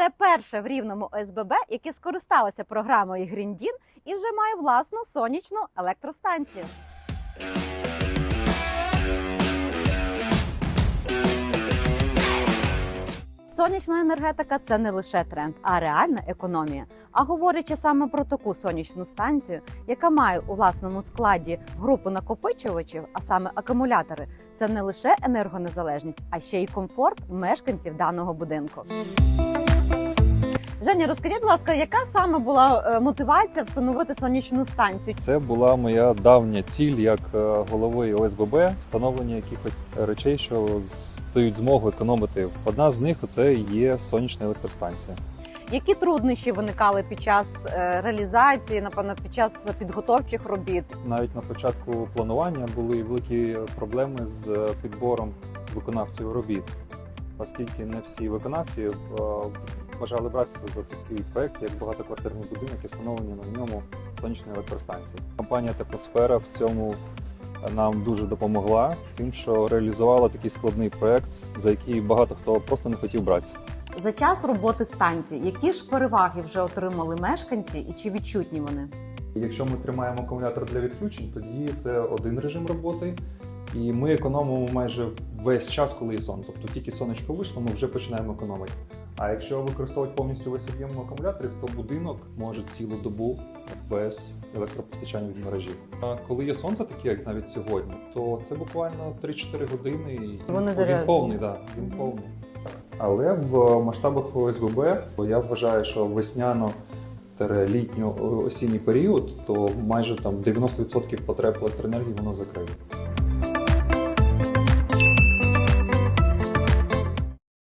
Це перше в рівному ОСББ, яке скористалося програмою Гріндін і вже має власну сонячну електростанцію. Сонячна енергетика це не лише тренд, а реальна економія. А говорячи саме про таку сонячну станцію, яка має у власному складі групу накопичувачів, а саме акумулятори, це не лише енергонезалежність, а ще й комфорт мешканців даного будинку. Женя, розкажіть, будь ласка, яка саме була е, мотивація встановити сонячну станцію? Це була моя давня ціль як е, голови ОСББ, встановлення якихось речей, що дають змогу економити. Одна з них це є сонячна електростанція. Які труднощі виникали під час е, реалізації, напевно, під час підготовчих робіт? Навіть на початку планування були великі проблеми з підбором виконавців робіт, оскільки не всі виконавці бажали братися за такий проект, як багатоквартирний будинок і встановлення на ньому сонячної електростанції. Компанія Теплосфера в цьому нам дуже допомогла, тим, що реалізувала такий складний проект, за який багато хто просто не хотів братися. За час роботи станції, які ж переваги вже отримали мешканці, і чи відчутні вони? Якщо ми тримаємо акумулятор для відключень, тоді це один режим роботи, і ми економимо майже весь час, коли є сонце. Тобто тільки сонечко вийшло, ми вже починаємо економити. А якщо використовувати повністю весь об'єм акумуляторів, то будинок може цілу добу без електропостачання від мережі. А коли є сонце, таке як навіть сьогодні, то це буквально 3-4 години. І Вони він заряджені. повний, да, він Мгм. повний. Але в масштабах ОСББ я вважаю, що весняно літньо осінній період, то майже там 90% потреб електроенергії воно закриє.